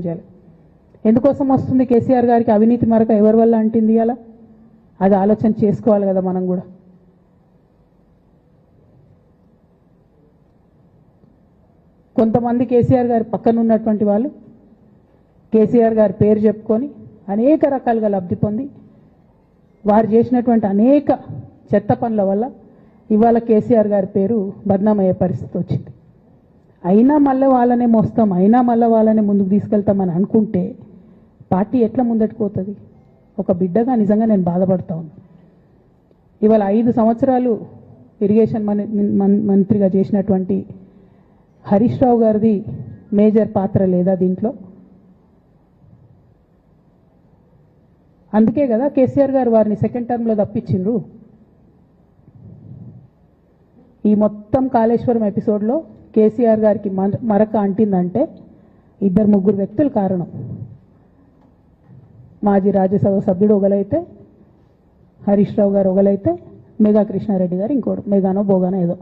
చేయాలి. ఎందుకోసం వస్తుంది కేసీఆర్ గారికి అవినీతి మరక ఎవరి వల్ల అంటింది అలా అది ఆలోచన చేసుకోవాలి కదా మనం కూడా. కొంతమంది కేసీఆర్ గారి పక్కన ఉన్నటువంటి వాళ్ళు కేసీఆర్ గారి పేరు చెప్పుకొని అనేక రకాలుగా లబ్ధి పొంది వారు చేసినటువంటి అనేక చెత్త పనుల వల్ల ఇవాళ కేసీఆర్ గారి పేరు బద్నామయ్యే పరిస్థితి వచ్చింది. అయినా మళ్ళీ వాళ్ళనే మోస్తాం అయినా మళ్ళీ వాళ్ళనే ముందుకు తీసుకెళ్తామని అనుకుంటే పార్టీ ఎట్లా ముందట్టుకుపోతుంది ఒక బిడ్డగా నిజంగా నేను బాధపడతా ఉన్నా. ఇవాళ ఐదు సంవత్సరాలు ఇరిగేషన్ మంత్రిగా చేసినటువంటి హరీష్ రావు గారిది మేజర్ పాత్ర లేదా దీంట్లో? అందుకే కదా కేసీఆర్ గారు వారిని సెకండ్ టర్మ్లో తప్పించిండ్రు. ఈ మొత్తం కాళేశ్వరం ఎపిసోడ్లో కేసీఆర్ గారికి మరక అంటిందంటే ఇద్దరు ముగ్గురు వ్యక్తులు కారణం. మాజీ రాజ్యసభ సభ్యుడు ఒకలైతే హరీష్ రావు గారు ఒకలైతే మేఘా కృష్ణారెడ్డి గారు ఇంకోడు మేఘానో బోగానో ఏదో.